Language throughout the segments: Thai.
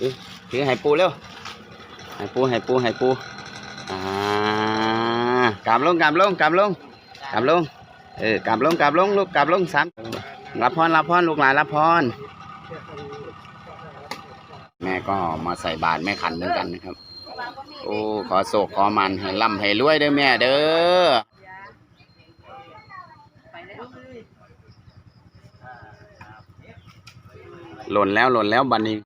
ถือถือให้ปูเร็วให้ปูให้ปูให้ปูอ่ากลับลงกลับลงกลับลงกลับลงเออกลับลงกลับลงลูกกลับลงสามรับพรรับพรลูกหลานรับพรแม่ก็มาใส่บาตรแม่ขันเหมือนกันนะครับ โอ้ขอโศกขอมันให้ร่ำให้รวยเด้อแม่เด้อหล่นแล้วหล่นแล้วบันนี้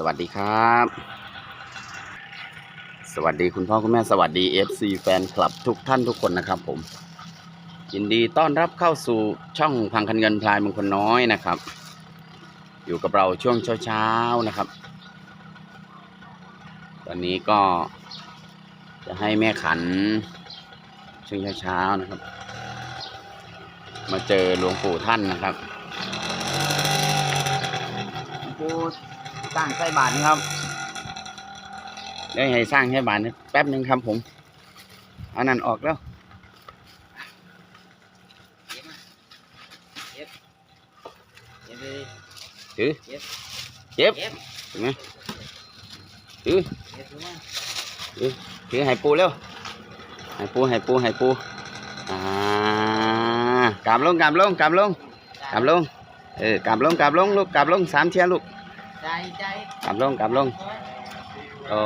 สวัสดีครับ สวัสดีคุณพ่อคุณแม่สวัสดี FC แฟนคลับทุกท่านทุกคนนะครับผม ยินดีต้อนรับเข้าสู่ช่องพังคันเงินพลายมงคลน้อยนะครับ อยู่กับเราช่วงเช้าๆนะครับ ตอนนี้ก็จะให้แม่ขันช่วงเช้าๆนะครับ มาเจอหลวงปู่ท่านนะครับหลวงปู่ สร้างไส้บาทนะครับได้ให้สร้างให้บาทแป๊บหนึ่งครับผมเอานั่นออกแล้วถือเจ็บเห็นไหมถือถือถือให้ปูเร็วให้ปูให้ปูให้ปูอ่ากลับลงกลับลงกลับลงกลับลงเออกลับลงกลับลงลูกกลับลงสามเชียร์ลูกใจใจ กลับลงกลับลงโอ้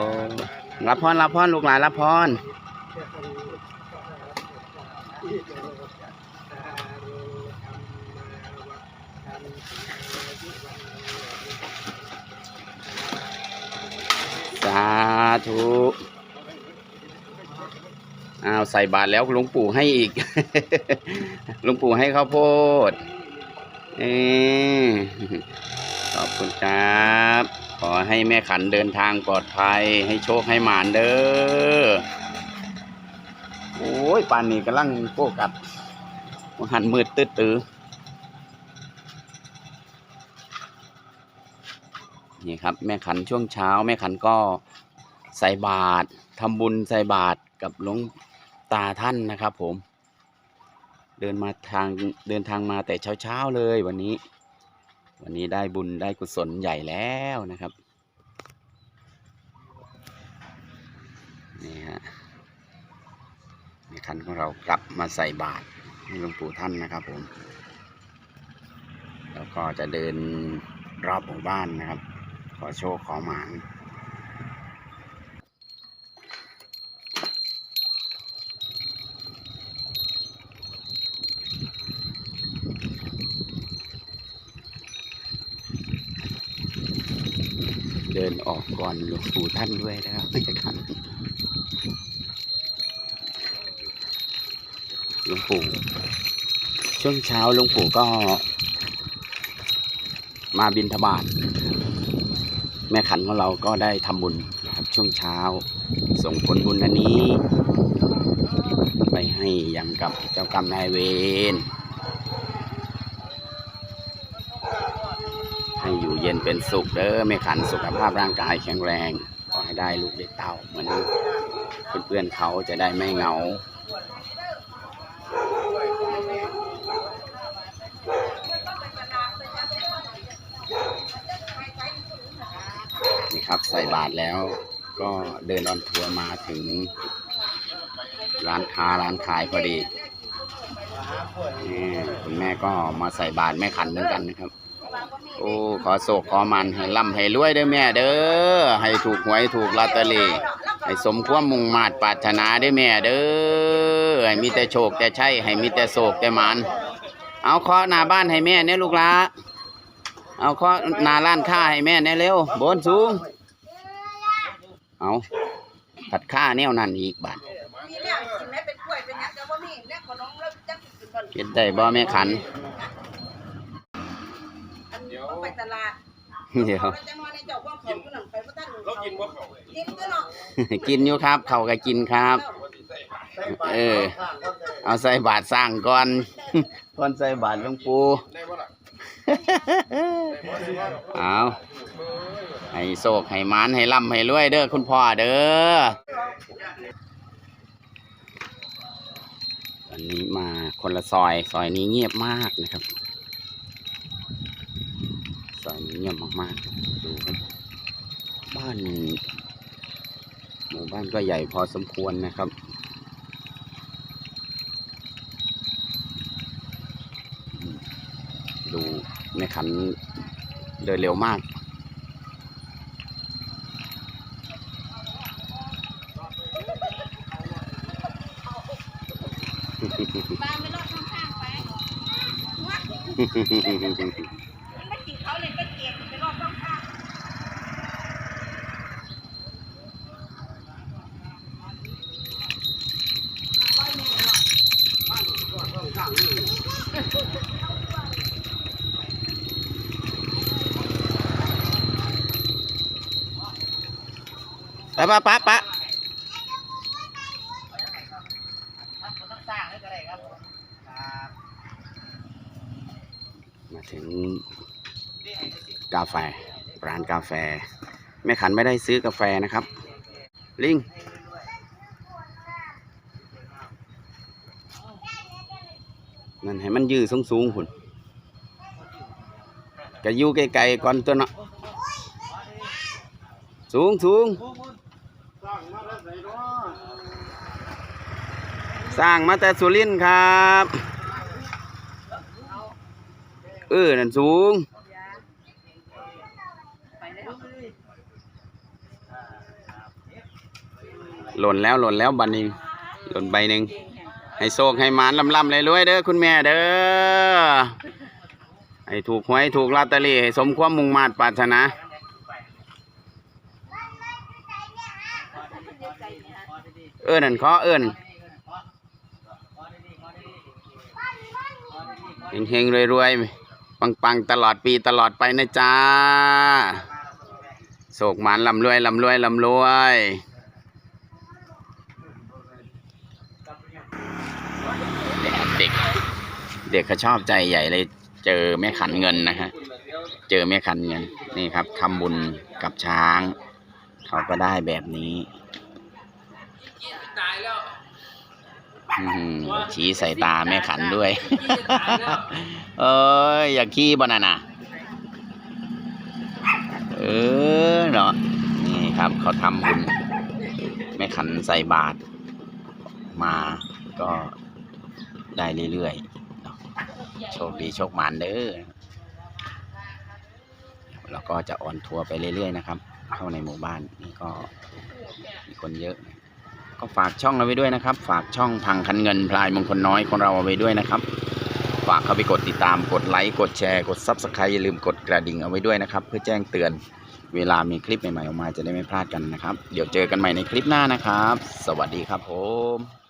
รับพรรับพรลูกหลานรับพรสาธุอ้าวใส่บาตรแล้วหลวงปู่ให้อีกหลวงปู่ให้ข้าวโพดเออ ขอบคุณครับ ขอให้แม่ขันเดินทางปลอดภัย ให้โชคให้หมานเด้อ โอ้ยปานนี้กำลังโฟกัสหันมืดตื้อตื้อนี่ครับ แม่ขันช่วงเช้า แม่ขันก็ใส่บาตรทำบุญใส่บาตรกับหลวงตาท่านนะครับผม เดินมาทางเดินทางมาแต่เช้าๆเลยวันนี้ วันนี้ได้บุญได้กุศลใหญ่แล้วนะครับ นี่ฮะในคันของเรากลับมาใส่บาตรให้หลวงปู่ท่านนะครับผม แล้วก็จะเดินรอบหมู่บ้านนะครับ ขอโชคขอหมาน เดินออกก่อนหลวงปู่ท่านด้วยนะครับไม่ใช่คันหลวงปู่ช่วงเช้าหลวงปู่ก็ มาบินทบาทแม่ขันของเราก็ได้ทำบุญนะครับช่วงเช้า ส่งผลบุญอันนี้ ไปให้ยังกับเจ้ากรรมนายเวร ให้อยู่เย็นเป็นสุขเด้อแม่ขันสุขภาพร่างกายแข็งแรงขอให้ได้ลูกได้เต้าเหมือนเพื่อนๆเขาจะได้ไม่เหงานี่ครับใส่บาทแล้วก็เดินออนทัวร์มาถึง ร้านค้าร้านขายพอดีนี่คุณแม่ก็มาใส่บาทแม่ขันเหมือนกันนะครับ โอ้ ขอโศกขอมันให้ร่ำให้รวยเด้อแม่เด้อ ให้ถูกหวยถูกลอตเตอรี่ ให้สมความมุ่งมาตรปรารถนาเด้อแม่เด้อ ให้มีแต่โชคแต่ใช่ให้มีแต่โศกแต่หมัน เอาเคาะหน้าบ้านให้แม่เนี่ยลูกหลาเอาเคาะหน้าร้านค้าให้แม่เนี่ยเร็ว บนสูง เอาผัดข้าแนวนั่นอีกบาทมีเนี่ยกินแม่เป็นกล้วยเป็นหยังแต่ว่ามีเนี่ยขนมแล้วจังสิกินก่อนเฮ็ดได้บ่แม่ขันอันนี้ ต้องไปตลาดเดี๋ยวเอาแล้วจังว่าในเจ้าว่าของผู้นั้นไปบ่ทันเรากินบ่เขากินก็เนาะกินอยู่ครับ เขาก็กินครับเออ เอาใส่บาทสร้างก่อน ก่อนใส่บาทหลวงปู่เอาให้โศกให้หมานให้ร่ำให้รวยเด้อคุณพ่อเด้อตอนนี้มาคนละซอย ซอยนี้เงียบมากนะครับ ซอยนี้ เงียบมากๆ ดูครับ บ้านหมู่บ้านก็ใหญ่พอสมควรนะครับ ดูแม่ขันเดินเร็วมากบ้านไม่รอดข้างๆไปวัดมันไม่ติดเขาเลยก็เกลียดไปรอดข้างๆ ไปะปะปะมาถึงกาแฟ ร้านกาแฟ แม่ขันไม่ได้ซื้อกาแฟนะครับ ลิงนั่นให้มันยืดสูงๆหุ่นก็อยู่ไกลๆก่อนตัวเนาะสูงสูง สร้างมาแต่สุรินครับ เออ นั่นสูง หล่นแล้วหล่นแล้วบันนี้ หล่นใบหนึ่ง ให้โชคให้หมานลำลำเลยรวยเด้อคุณแม่เด้อ ให้ถูกหวยถูกลอตเตอรี่ให้สมความมุ่งมา่ปรารถนา เอิ้นนั่นขอเอิ้นเฮงๆรวยๆปังๆตลอดปีตลอดไปนะจ๊ะโศกหมานลำรวยลำรวยลำรวยเด็กเด็กเขาชอบใจใหญ่เลยเจอแม่ขันเงินนะฮะเจอแม่ขันเงินนี่ครับทำบุญกับช้าง เขาก็ได้แบบนี้ อื้อหือชี้ใส่ตาแม่ขันด้วย เอ้ยอย่าขี้บนาน่ะเออเนาะนี่ครับเขาทำบุญแม่ขันใส่บาตรมาก็ได้เรื่อยๆเนาะโชคดีโชคหมันเด้อแล้วก็จะออนทัวร์ไปเรื่อยๆนะครับ เข้าในหมู่บ้านนี่ก็มีคนเยอะ ก็ฝากช่องเราไว้ด้วยนะครับ ฝากช่องพังคันเงินพลายมงคลน้อยของเราเอาไว้ด้วยนะครับ ฝากเข้าไปกดติดตามกดไลค์กดแชร์กดซับสไครต์อย่าลืมกดกระดิ่งเอาไว้ด้วยนะครับ เพื่อแจ้งเตือนเวลามีคลิปใหม่ๆออกมาจะได้ไม่พลาดกันนะครับ เดี๋ยวเจอกันใหม่ในคลิปหน้านะครับ สวัสดีครับผม